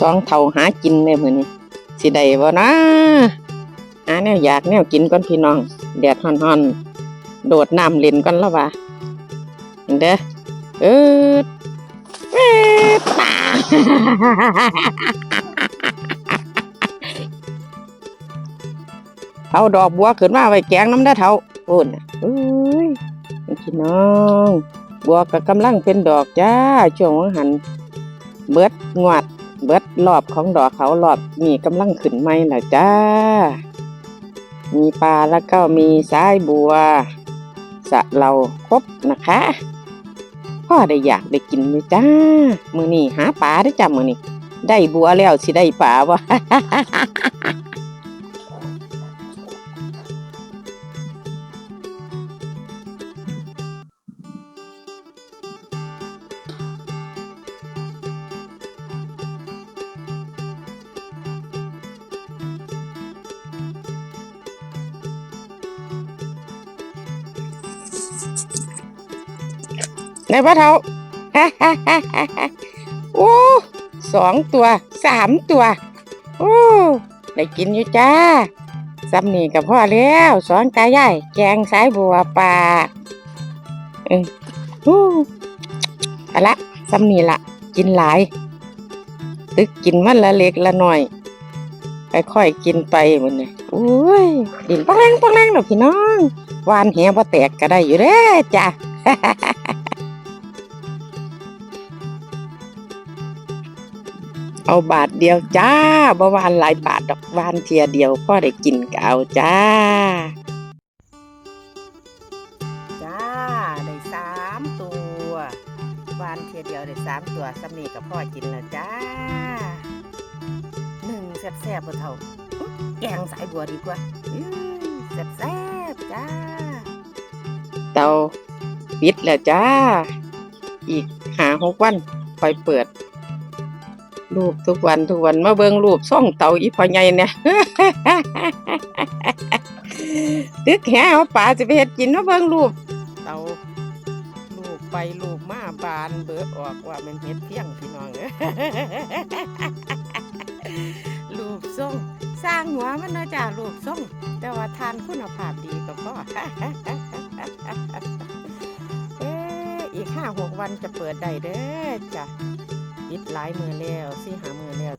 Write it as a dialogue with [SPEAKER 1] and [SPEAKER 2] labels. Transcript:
[SPEAKER 1] สองเท่าหากินเลยมือนี้สิได้บ่นะหาแนวอยากแนวกินก่อนพี่น้องแดดฮ้อนๆโดดน้ำเล่นก่อนแล้วว่ะเห็นเด้อเออเอ็ดตาเอาดอกบัวขึ้นมาไว้แกงน้ำได้เท่าโอ้นเอ้ยพี่น้องบัวก็กำลังเป็นดอกจ้าช่วงหันเบิดงวด เบิดรอบของดอกเขารอบนี่กำลังขึ้นไหม่ล่ะจ้า มีปลาแล้วก็มีสายบัว สะเราครบนะคะพ่อได้อยากได้กินเลยจ้า มือนี่หาปลาได้จ้ามือนี่ได้บัวแล้วสิได้ปลาวะ ในพระเท้าโอ้สองตัวสามตัวโอ้ได้กินอยู่จ้าซ้ำนี่กับพ่อแล้วสองตายายแกงสายบัวปลาเออโอ้เอาละซ้ำนี่ละกินหลาย ตึกกินมันละเล็กละหน่อยค่อยๆกินไปมันเนี่ยโอ้ยดินปังแรงปังแรงเนาะพี่น้อง วานแหบ่แตกก็ได้อยู่เด้อจ้าเอาบาทเดียวจ้าบ่วานหลายบาทดอกวานเทียเดียวพ่อได้กินก็เอาจ้า จ้าได้สามตัววานเทียเดียวได้สามตัวสำนีกับพ่อกินแล้วจ้าหนึ่งแซ่บๆบ่เท่าอุ๊ยแกงสายบัวดีกว่าอื้แซ่บๆ จ้า เตาปิดแล้วจ้า อีกหาหกวันไปเปิด รูปทุกวันทุกวันมาเบิ่งรูปซ่องเตาอีพ่อใหญ่เนี่ยตึกแหเอาปลาจะไปเฮ็ดกินมาเบิ่งรูปเตาลูกไปลูกมาบานเบิดออกว่ามันเฮ็ดเพียงพี่น้องเอ้ยรูปทรงสร้างหัวมันเนาะจ้ารูปทรง แต่ว่าทานคุณภาพดี เอออีกห้าหกวันจะเปิดได้เด้อจ้ะปิดหลายมือแล้วสี่หามือแล้ว